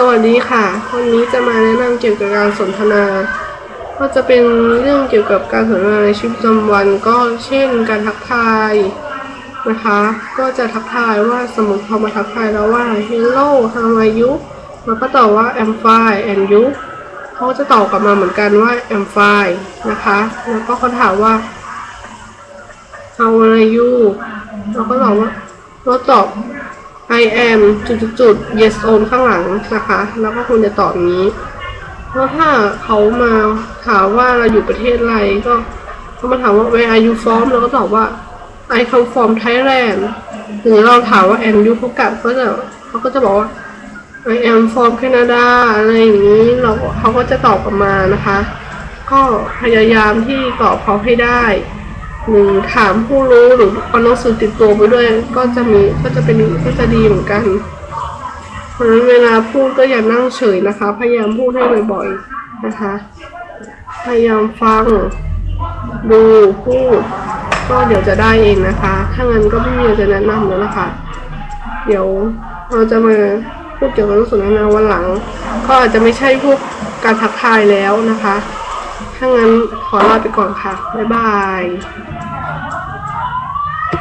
สวัสดีค่ะ วันนี้จะมาแนะนำเกี่ยวกับการสนทนา ก็จะเป็นเรื่องเกี่ยวกับการสนทนาในชีวิตประจำวันก็เช่น การทักทายนะคะ ก็จะทักทายว่าสมมติเขามาทักทายเราว่า hello how are you เราก็ตอบว่า I'm fine and you เขาก็จะตอบกลับมาเหมือนกันว่า I'm fine นะคะ แล้วก็เขาถามว่า how are you เราก็ตอบว่าเราตอบ I am จุดจุดๆ yes on ข้างหลังนะคะ แล้วก็คุณจะตอบนี้แล้วถ้าเขามาถามว่าเราอยู่ประเทศอะไรก็เขามาถามว่า where are you from เราก็ตอบว่า I come from Thailand หรือเราถามว่า and you เขากลับก็จะเขาก็จะบอกว่า I am from Canada อะไรอย่างนี้เราเขาก็จะตอบกลับมานะคะ ก็พยายามที่ตอบเขาให้ได้ หรือถามผู้รู้หรือเอาหนังสือติดตัวไปด้วย ก็จะมีก็จะเป็นก็จะดีเหมือนกันเพราะฉะนั้นเวลาพูดก็อย่านั่งเฉยนะคะ พยายามพูดให้บ่อยๆนะคะ พยายามฟังดูพูด ก็เดี๋ยวจะได้เองนะคะ ถ้างั้นก็ไม่มีอะไรจะแนะนำแล้วนะคะเดี๋ยวเราจะมาพูดเกี่ยวกับเรื่องสนทนาวันหลัง ก็อาจจะไม่ใช่พวกการทักทายแล้วนะคะ ถ้างั้นขอลาไปก่อนค่ะ บ๊ายบาย